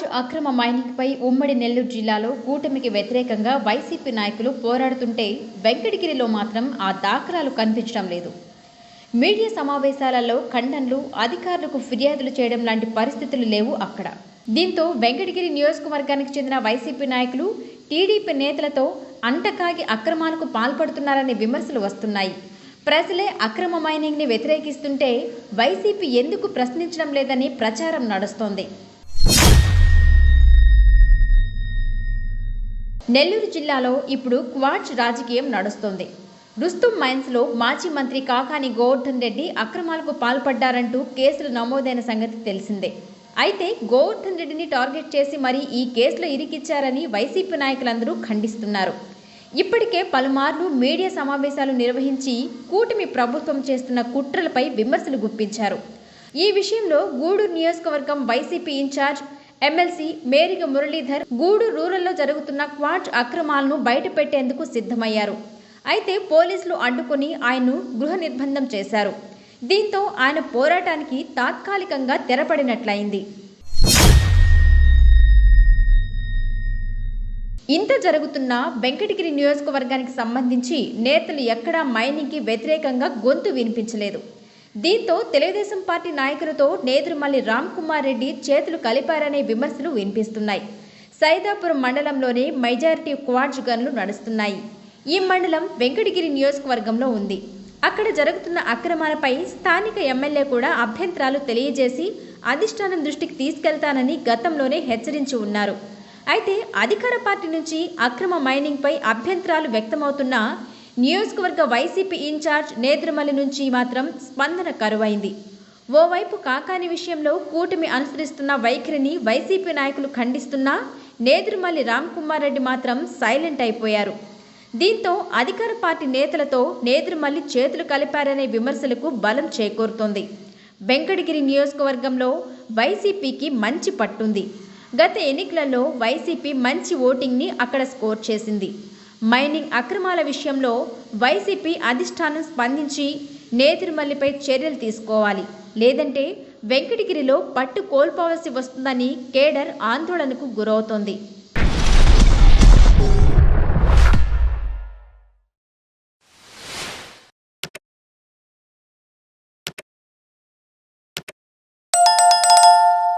అక్రమ మైనింగ్పై ఉమ్మడి నెల్లూరు జిల్లాలో కూటమికి వ్యతిరేకంగా వైసీపీ నాయకులు పోరాడుతుంటే వెంకటగిరిలో మాత్రం ఆ దాఖలాలు కనిపించడం లేదు. మీడియా సమావేశాలలో ఖండన్లు అధికారులకు ఫిర్యాదులు చేయడం లాంటి పరిస్థితులు లేవు అక్కడ. దీంతో వెంకటగిరి నియోజకవర్గానికి చెందిన వైసీపీ నాయకులు టీడీపీ నేతలతో అంటకాగి అక్రమాలకు పాల్పడుతున్నారనే విమర్శలు వస్తున్నాయి. ప్రజలే అక్రమ మైనింగ్ని వ్యతిరేకిస్తుంటే వైసీపీ ఎందుకు ప్రశ్నించడం లేదని ప్రచారం నడుస్తోంది. నెల్లూరు జిల్లాలో ఇప్పుడు క్వాడ్స్ రాజకీయం నడుస్తోంది. రుస్తుం మైన్స్లో మాజీ మంత్రి కాకాని గోవర్ధన్ రెడ్డి అక్రమాలకు పాల్పడ్డారంటూ కేసులు నమోదైన సంగతి తెలిసిందే. అయితే గోవర్ధన్ రెడ్డిని టార్గెట్ చేసి మరీ ఈ కేసులో ఇరికిచ్చారని వైసీపీ నాయకులందరూ ఖండిస్తున్నారు. ఇప్పటికే పలుమార్లు మీడియా సమావేశాలు నిర్వహించి కూటమి ప్రభుత్వం చేస్తున్న కుట్రలపై విమర్శలు గుప్పించారు. ఈ విషయంలో గూడూరు నియోజకవర్గం YCP in charge MLC Meriga Muralidhar గూడు రూరల్లో జరుగుతున్న క్వాడ్ అక్రమాలను బయటపెట్టేందుకు సిద్ధమయ్యారు. అయితే పోలీసులు అడ్డుకుని ఆయన్ను గృహ నిర్బంధం చేశారు. దీంతో ఆయన పోరాటానికి తాత్కాలికంగా తెరపడినట్లయింది. ఇంత జరుగుతున్న వెంకటగిరి నియోజకవర్గానికి సంబంధించి నేతలు ఎక్కడా మైనింగ్కి వ్యతిరేకంగా గొంతు వినిపించలేదు. దీంతో తెలుగుదేశం పార్టీ నాయకులతో నేదురుమల్లి రామ్ కుమార్ రెడ్డి చేతులు కలిపారనే విమర్శలు వినిపిస్తున్నాయి. సైదాపురం మండలంలోనే మెజారిటీ క్వాడ్జ్ గన్లు నడుస్తున్నాయి. ఈ మండలం వెంకటగిరి నియోజకవర్గంలో ఉంది. అక్కడ జరుగుతున్న అక్రమాలపై స్థానిక ఎమ్మెల్యే కూడా అభ్యంతరాలు తెలియజేసి అధిష్టానం దృష్టికి తీసుకెళ్తానని గతంలోనే హెచ్చరించి ఉన్నారు. అయితే అధికార పార్టీ నుంచి అక్రమ మైనింగ్పై అభ్యంతరాలు వ్యక్తమవుతున్నా నియోజకవర్గ వైసీపీ ఇన్ఛార్జ్ నేత్రమల్లి నుంచి మాత్రం స్పందన కరువైంది. ఓవైపు కాకాని విషయంలో కూటమి అనుసరిస్తున్న వైఖరిని వైసీపీ నాయకులు ఖండిస్తున్నా నేదురుమల్లి రామ్ కుమార్ రెడ్డి మాత్రం సైలెంట్ అయిపోయారు. దీంతో అధికార పార్టీ నేతలతో నేదురుమల్లి చేతులు కలిపారనే విమర్శలకు బలం చేకూరుతోంది. వెంకటగిరి నియోజకవర్గంలో వైసీపీకి మంచి పట్టుంది. గత ఎన్నికలలో వైసీపీ మంచి ఓటింగ్ని అక్కడ స్కోర్ చేసింది. మైనింగ్ అక్రమాల విషయంలో వైసీపీ అధిష్టానం స్పందించి నేతిరుమల్లిపై చర్యలు తీసుకోవాలి. లేదంటే వెంకటగిరిలో పట్టు కోల్పోవలసి వస్తుందని కేడర్ ఆందోళనకు గురవుతోంది.